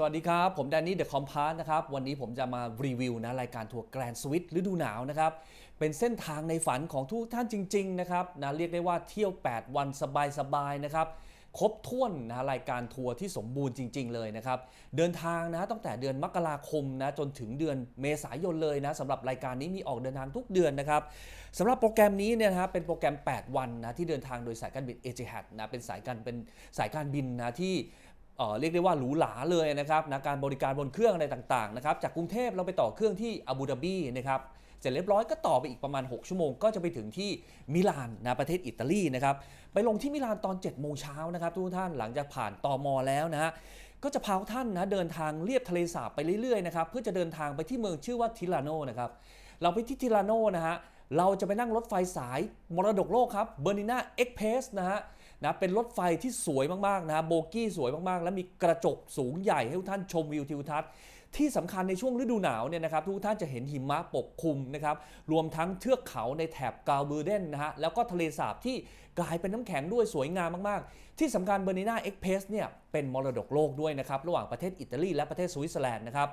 สวัสดีครับ ผมแดนนี่เดอะคอมพาสนะครับ วันนี้ผมจะมารีวิวนะรายการทัวร์แกรนด์สวิตฤดูหนาวนะครับ เป็นเส้นทางในฝันของทุกท่านจริง ๆ นะครับนะเรียกได้ว่าเที่ยว 8 วันสบาย ๆ นะครับ ครบถ้วนนะรายการทัวร์ที่สมบูรณ์จริง ๆ เลยนะครับ เดินทางนะตั้งแต่เดือนมกราคมนะจนถึงเดือนเมษายนเลยนะสำหรับรายการนี้มีออกเดินทางทุกเดือนนะครับสำหรับโปรแกรมนี้เนี่ยนะครับเป็นโปรแกรม 8 วันนะที่เดินทางโดยสายการบินเอเจฮัดนะเป็นสายการเป็นสายการบินนะที่ เรียกได้ว่าหรูหราเลยนะครับนะการบริการบนเครื่องอะไรต่างๆนะครับจากกรุงเทพเราไปต่อเครื่องที่อาบูดาบีนะครับเสร็จเรียบร้อยก็ต่อไปอีกประมาณ 6 ชั่วโมงก็จะไปถึงที่มิลานนะประเทศอิตาลีนะครับไปลงที่มิลานตอน7โมงเช้านะครับทุกท่านหลังจากผ่านตอมอแล้วนะฮะก็จะพาท่านนะเดินทางเลียบทะเลสาบไปเรื่อยๆนะครับเพื่อจะเดินทางไปที่เมืองชื่อว่าทิลาโนนะครับเราไปที่ทิลาโนนะฮะเราจะไปนั่งรถไฟสายมรดกโลกครับเบอร์นินาเอ็กเพสนะฮะ นะเป็นรถไฟที่สวยมากๆนะโบกี้สวยมากๆ และมีกระจกสูงใหญ่ให้ทุกท่านชมวิวทิวทัศน์ ที่สำคัญในช่วงฤดูหนาวเนี่ยนะครับทุกท่านจะเห็นหิมะปกคลุมนะครับรวมทั้งเทือกเขาในแถบกาลบูเดนนะฮะแล้วก็ทะเลสาบที่กลายเป็นน้ำแข็งด้วยสวยงามมากๆ ที่สำคัญเบอร์นินาเอ็กเพสเนี่ยเป็นมรดกโลกด้วยนะครับระหว่างประเทศอิตาลีและประเทศสวิตเซอร์แลนด์นะครับ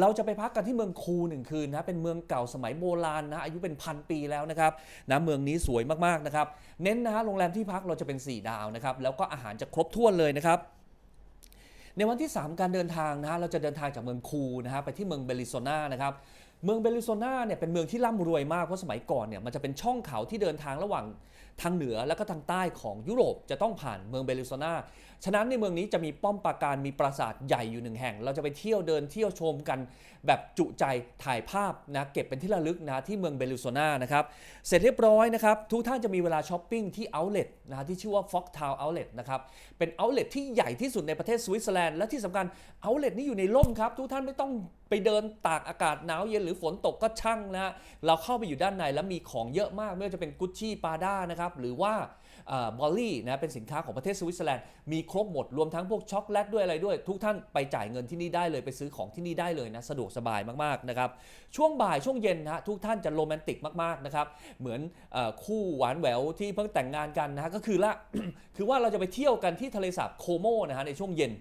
เราจะไปพักกันที่เมืองคูหนึ่งคืนนะเป็นเมืองเก่าสมัยโบราณนะอายุเป็นพันปีแล้วนะครับนะเมืองนี้สวยมากๆนะครับเน้นนะฮะโรงแรมที่พักเราจะเป็น 4 ดาวนะครับแล้วก็อาหารจะครบถ้วนเลยนะครับ ในวันที่ 3 การเดินทางนะฮะเราจะเดินทางจากเมืองคูนะฮะไปที่เมืองเบลิโซนานะครับ เมืองเบลิโซนาเนี่ยเป็นเมืองที่ร่ำรวยมากเพราะสมัยก่อนเนี่ยมันจะเป็นช่องเขาที่เดินทางระหว่างทางเหนือและก็ทางใต้ของยุโรปจะต้องผ่านเมืองเบลิโซนาฉะนั้นในเมืองนี้จะมีป้อมปราการมีปราสาทใหญ่อยู่หนึ่งแห่ง เราจะไปเที่ยวเดินเที่ยวชมกันแบบจุใจถ่ายภาพนะเก็บเป็นที่ระลึกนะที่เมืองเบลิโซนานะครับเสร็จเรียบร้อยนะครับทุกท่านจะมีเวลาช้อปปิ้งที่ Outlet นะฮะที่ชื่อว่า Fox Town Outlet นะครับเป็น Outlet ที่ใหญ่ที่สุดในประเทศสวิตเซอร์แลนด์และที่สำคัญ Outlet นี้อยู่ในร่มครับทุกท่านไม่ต้องไปเดินตากอากาศหนาวเย็นหรือฝนตกก็ช่างนะฮะเราเข้าไปอยู่ด้านในแล้วมีของเยอะมาก ไม่ว่าจะเป็นกุชชี่ปาด้านะครับหรือว่าบอลลี่นะเป็นสินค้าของประเทศสวิตเซอร์แลนด์มีครบหมดรวมทั้งพวกช็อกโกแลตด้วยอะไรด้วย ทุกท่านไปจ่ายเงินที่นี่ได้เลยไปซื้อของที่นี่ได้เลยนะสะดวกสบายมากๆนะครับช่วงบ่ายช่วงเย็นนะทุกท่านจะโรแมนติกมากๆนะครับเหมือนออคู่หวานแหววที่เพิ่งแต่งงานกันนะฮะก็คือละคือว่าเราจะไปเที่ยวกันที่ทะเลสาบโคโมนะฮะในช่วงเย็น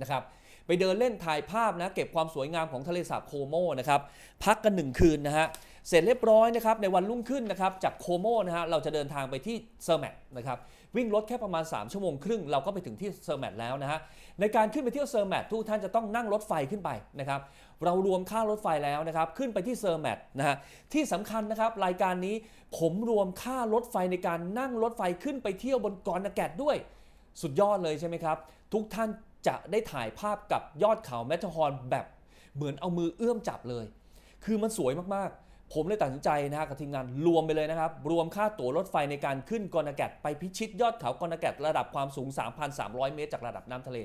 นะครับ ไปเดินเล่นถ่ายภาพนะ เก็บความสวยงามของทะเลสาบโคโมนะครับพักกันหนึ่งคืนนะฮะเสร็จเรียบร้อยนะครับในวันรุ่งขึ้นนะครับจากโคโมนะฮะเราจะเดินทางไปที่เซอร์แมตนะครับวิ่งรถแค่ประมาณ 3 ชั่วโมงครึ่ง เราก็ไปถึงที่เซอร์แมตแล้วนะฮะในการขึ้นไปเที่ยวเซอร์แมตทุกท่านจะต้องนั่งรถไฟขึ้นไปนะครับเรารวมค่ารถไฟแล้วนะครับขึ้นไปที่เซอร์แมตนะฮะที่สำคัญนะครับรายการนี้ผมรวมค่ารถไฟในการนั่งรถไฟขึ้นไปเที่ยวบนกอนแกดด้วย สุดยอดเลยใช่ไหมครับทุกท่าน จะได้ถ่ายภาพกับยอดเขาแมทฮอร์นแบบเหมือนเอามือเอื้อมจับเลย คือมันสวยมากๆ ผมเลยตัดสินใจนะฮะกับทีมงานรวมไปเลยนะครับ รวมค่าตั๋วรถไฟในการขึ้นกอนาแกดไปพิชิตยอดเขากอนาแกดระดับความสูง 3,300 เมตรจากระดับน้ำทะเล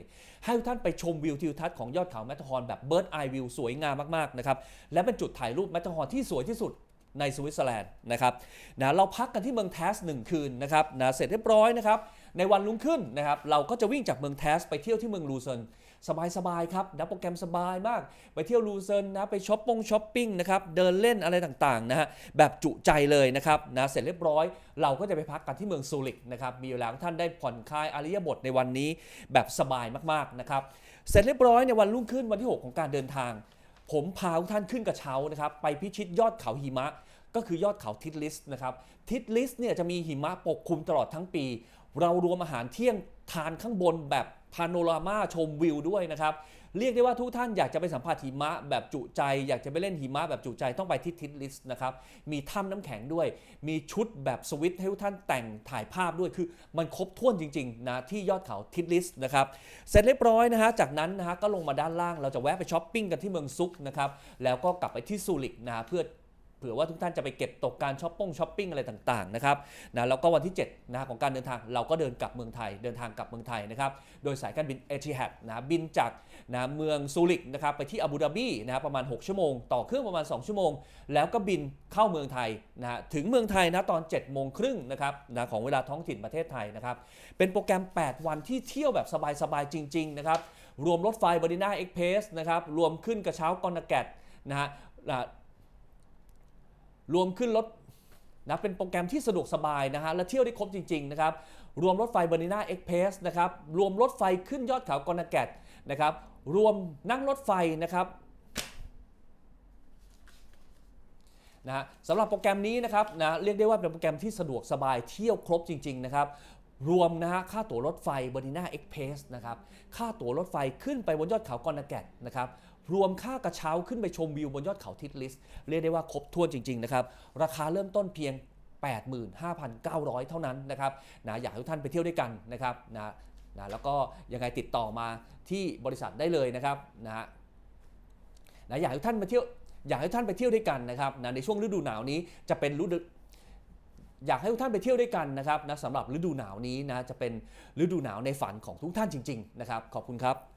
ให้ทุกท่านไปชมวิวทิวทัศน์ของยอดเขาแมทฮอร์นแบบเบิร์ดไอวิวสวยงามมากๆนะครับ และเป็นจุดถ่ายรูปแมทฮอร์นที่สวยที่สุดในสวิตเซอร์แลนด์นะครับนะเราพักกันที่เมืองแทสหนึ่งคืนนะครับนะเสร็จเรียบร้อยนะครับ ในวันรุ่งขึ้นนะครับเราก็จะวิ่งจากเมืองแทสไปเที่ยวที่เมืองลูเซิร์นสบายๆครับนะโปรแกรมสบายมาก ไปเที่ยวลูเซิร์นนะไปช้อปปงช้อปปิ้งนะครับเดินเล่นอะไรต่างๆนะฮะแบบจุใจเลยนะครับนะเสร็จเรียบร้อย เราก็จะไปพักกันที่เมืองซูริกนะครับมีเวลาท่านได้ผ่อนคลายอริยบทในวันนี้แบบสบายมากๆนะครับเสร็จเรียบร้อยในวันรุ่งขึ้นวันที่ 6 ของการเดินทาง ผมพาทุกท่านขึ้นกระเช้านะครับไปพิชิตยอดเขาหิมะก็คือยอดเขาทิดลิสนะครับทิดลิสเนี่ยจะมีหิมะปกคลุมตลอดทั้งปี เรารวมอาหารเที่ยงทานข้างบนแบบพาโนรามาชมวิวด้วยนะครับ เรียกได้ว่าทุกท่านอยากจะไปสัมผัสหิมะแบบจุใจ อยากจะไปเล่นหิมะแบบจุใจต้องไปที่ทิดลิสนะครับ มีถ้ำน้ำแข็งด้วย มีชุดแบบสวิตให้ทุกท่านแต่งถ่ายภาพด้วยคือมันครบถ้วนจริงๆนะที่ยอดเขาทิดลิสนะครับ เสร็จเรียบร้อยนะฮะจากนั้นนะฮะก็ลงมาด้านล่างเราจะแวะไปช้อปปิ้งกันที่เมืองซุกนะครับแล้วก็กลับไปที่ซูริกนะเพื่อ เผื่อว่าทุกท่านจะไปเก็บตกการช้อปปิ้งช้อปปิ้งอะไรต่างๆนะครับนะแล้วก็วันที่7นะของการเดินทางเราก็เดินกลับเมืองไทยเดินทางกลับเมืองไทยนะครับโดยสายการบินเอทิฮัดนะบินจากนะเมืองซูริกนะครับไปที่อาบูดาบีนะประมาณ 6 ชั่วโมง ต่อเครื่องประมาณ 2 ชั่วโมง แล้วก็บินเข้าเมืองไทยนะถึงเมืองไทยนะตอน7โมงครึ่งนะครับนะของเวลาท้องถิ่นประเทศไทยนะครับเป็นโปรแกรม 8 วันที่เที่ยวแบบสบายๆจริงๆนะครับรวมรถไฟบริน่าเอ็กเพสนะครับรวมขึ้นกระเช้ากอนแกดนะฮะ รวมขึ้นรถนะเป็นโปรแกรมที่สะดวกสบายนะฮะและเที่ยวได้ครบจริงๆนะครับรวมรถไฟเบอร์นิน่าเอ็กเพสนะครับรวมรถไฟขึ้นยอดเขากอนาแกดนะครับรวมนั่งรถไฟนะครับนะฮะสำหรับโปรแกรมนี้นะครับนะเรียกได้ว่าเป็นโปรแกรมที่สะดวกสบายเที่ยวครบจริง ๆ นะครับรวมนะฮะค่าตั๋วรถไฟเบอริน่าเอ็กเพสนะครับค่าตั๋วรถไฟขึ้นไปบนยอดเขากอนาแกตนะครับ รวมค่ากระเช้าขึ้นไปชมวิวบนยอดเขาทิดลิส เรียกได้ว่าครบถ้วนจริง ๆ นะครับ ราคาเริ่มต้นเพียง 85,900 เท่านั้นนะครับนะอยากให้ทุกท่านไปเที่ยวด้วยกันนะครับนะนะแล้วก็ยังไงติดต่อมาที่บริษัทได้เลยนะครับนะฮะนะอยากให้ท่านมาเที่ยวอยากให้ท่านไปเที่ยวด้วยกันนะครับนะในช่วงฤดูหนาวนี้จะเป็นฤดูอยากให้ทุกท่านไปเที่ยวด้วยกันนะครับนะสำหรับฤดูหนาวนี้นะจะเป็นฤดูหนาวในฝันของทุกท่านจริง ๆ นะครับ ขอบคุณครับ